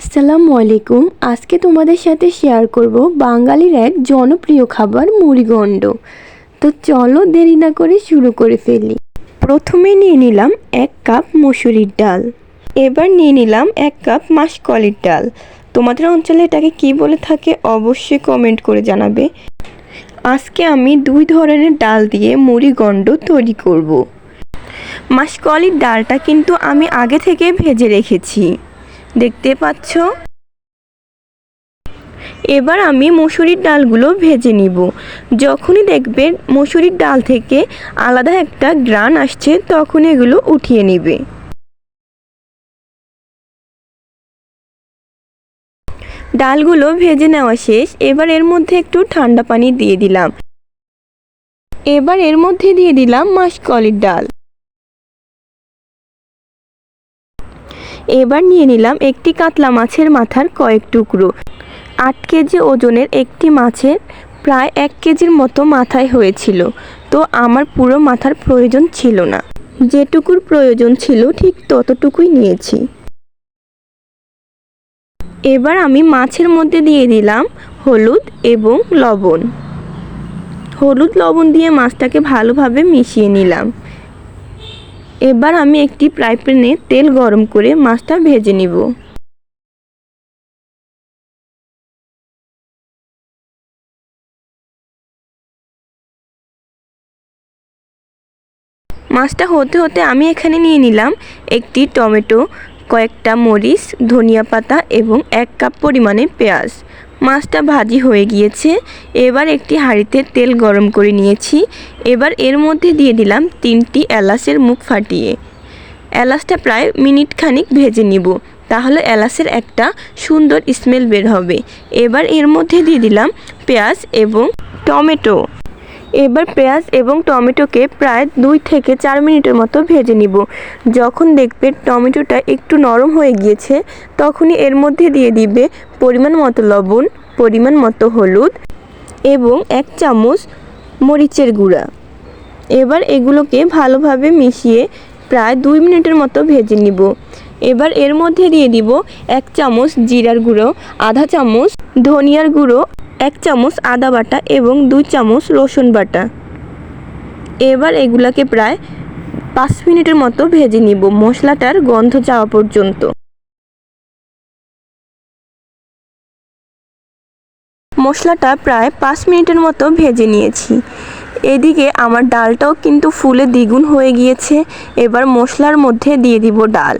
আসসালামু আলাইকুম। আজকে তোমাদের সাথে শেয়ার করব বাঙালির এক জনপ্রিয় খাবার মুড়িগণ্ড তো চলো দেরি না করে শুরু করে ফেলি। প্রথমে নিয়ে নিলাম এক কাপ মসুরির ডাল। এবার নিয়ে নিলাম এক কাপ মাসকলির ডাল। তোমাদের অঞ্চলে এটাকে কি বলে থাকে অবশ্যই কমেন্ট করে জানাবে। আজকে আমি দুই ধরনের ডাল দিয়ে মুড়িগণ্ড তৈরি করব। মাসকলির ডালটা কিন্তু আমি আগে থেকে ভেজে রেখেছি। দেখতে পাচ্ছ? এবার আমি মসুরির ডালগুলো ভেজে নিব। যখনই দেখবে মসুরির ডাল থেকে আলাদা একটা গ্রান আসছে, তখন এগুলো উঠিয়ে নিবে। ডালগুলো ভেজে নেওয়া শেষ। এবার এর মধ্যে একটু ঠান্ডা পানি দিয়ে দিলাম। এবার এর মধ্যে দিয়ে দিলাম মাসকলির ডাল। এবার নিয়ে নিলাম একটি কাতলা মাছের মাথার কয়েক টুকরো। আট কেজি ওজনের একটি মাছের প্রায় এক কেজির মতো মাথায় হয়েছিল, তো আমার পুরো মাথার প্রয়োজন ছিল না। যেটুকুর প্রয়োজন ছিল ঠিক ততটুকুই নিয়েছি। এবার আমি মাছের মধ্যে দিয়ে দিলাম হলুদ এবং লবণ। হলুদ লবণ দিয়ে মাছটাকে ভালোভাবে মিশিয়ে নিলাম। এবার আমি একটি ফ্রাই প্যানে তেল গরম করে মাছটা ভেজে নিব। মাছটা হতে হতে আমি এখানে নিয়ে নিলাম একটি টমেটো, কয়েকটা মরিচ, ধনিয়া পাতা এবং এক কাপ পরিমাণে পেঁয়াজ। মাছটা ভাজি হয়ে গিয়েছে। এবার একটি হাঁড়িতে তেল গরম করে নিয়েছি। এবার এর মধ্যে দিয়ে দিলাম তিনটি এলাচের মুখ ফাটিয়ে। এলাচটা প্রায় মিনিট খানিক ভেজে নিব। তাহলে এলাচের একটা সুন্দর স্মেল বের হবে। এবার এর মধ্যে দিয়ে দিলাম পেঁয়াজ এবং টমেটো। এবার পেঁয়াজ এবং টমেটোকে প্রায় দুই থেকে চার মিনিটের মতো ভেজে নিব। যখন দেখবে টমেটোটা একটু নরম হয়ে গিয়েছে, তখনই এর মধ্যে দিয়ে দিবে পরিমাণ মতো লবণ পরিমাণ মতো হলুদ এবং এক চামচ মরিচের গুঁড়া। এবার এগুলোকে ভালোভাবে মিশিয়ে প্রায় দুই মিনিটের মতো ভেজে নিব। এবার এর মধ্যে দিয়ে দিব এক চামচ জিরার গুঁড়ো, আধা চামচ ধনিয়ার গুঁড়ো, এক চামচ আদা বাটা এবং দুই চামচ রসুন বাটা। এবার এগুলাকে প্রায় পাঁচ মিনিটের মতো ভেজে নিব মশলাটার গন্ধ যাওয়া পর্যন্ত। মশলাটা প্রায় পাঁচ মিনিটের মতো ভেজে নিয়েছি। এদিকে আমার ডালটাও কিন্তু ফুলে দ্বিগুণ হয়ে গিয়েছে। এবার মশলার মধ্যে দিয়ে দিব ডাল।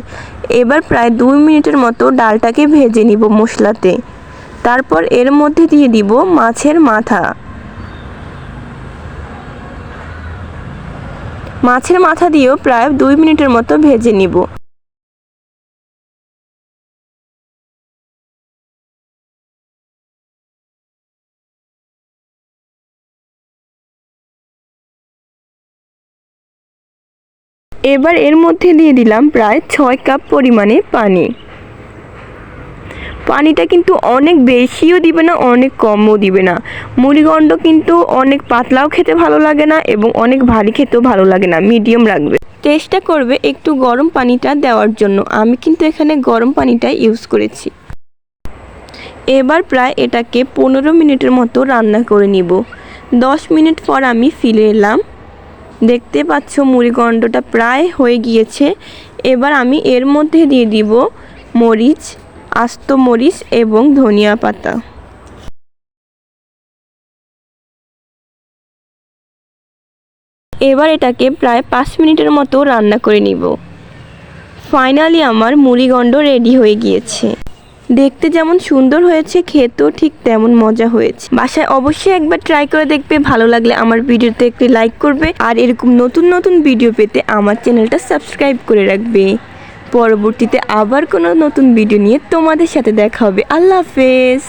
এবার প্রায় দুই মিনিটের মতো ডালটাকে ভেজে নিব মশলাতে। তারপর এর মধ্যে দিয়ে দিব মাছের মাথা। মাছের মাথা দিয়েও প্রায় দুই মিনিটের মতো ভেজে নিব। এবার এর মধ্যে দিয়ে দিলাম প্রায় ছয় কাপ পরিমাণে পানি। পানিটা কিন্তু অনেক বেশিও দিবে না, অনেক কমও দিবে না। মুড়িগণ্ড কিন্তু অনেক পাতলাও খেতে ভালো লাগে না এবং অনেক ভারী খেতেও ভালো লাগে না, মিডিয়াম রাখবে। চেষ্টা করবে একটু গরম পানিটা দেওয়ার জন্য। আমি কিন্তু এখানে গরম পানিটা ইউজ করেছি। এবার প্রায় এটাকে পনেরো মিনিটের মতো রান্না করে নিব। দশ মিনিট পর আমি ফিরে এলাম। দেখতে পাচ্ছ মুড়িগণ্ডটা প্রায় হয়ে গিয়েছে। এবার আমি এর মধ্যে দিয়ে দিব মরিচ, আস্ত মরিচ এবং ধনিয়া পাতা। এবার এটাকে প্রায় পাঁচ মিনিটের মতো রান্না করে নিব। ফাইনালি আমার মুড়িগণ্ড রেডি হয়ে গিয়েছে। দেখতে যেমন সুন্দর হয়েছে, খেতেও ঠিক তেমন মজা হয়েছে। বাসায় অবশ্যই একবার ট্রাই করে দেখবে, ভালো লাগলে আমার ভিডিওতে একটি লাইক করবে আর এরকম নতুন নতুন ভিডিও পেতে আমার চ্যানেলটা সাবস্ক্রাইব করে রাখবে। পরবর্তীতে আবার কোনো নতুন ভিডিও নিয়ে তোমাদের সাথে দেখা হবে। আল্লাহ হাফেজ!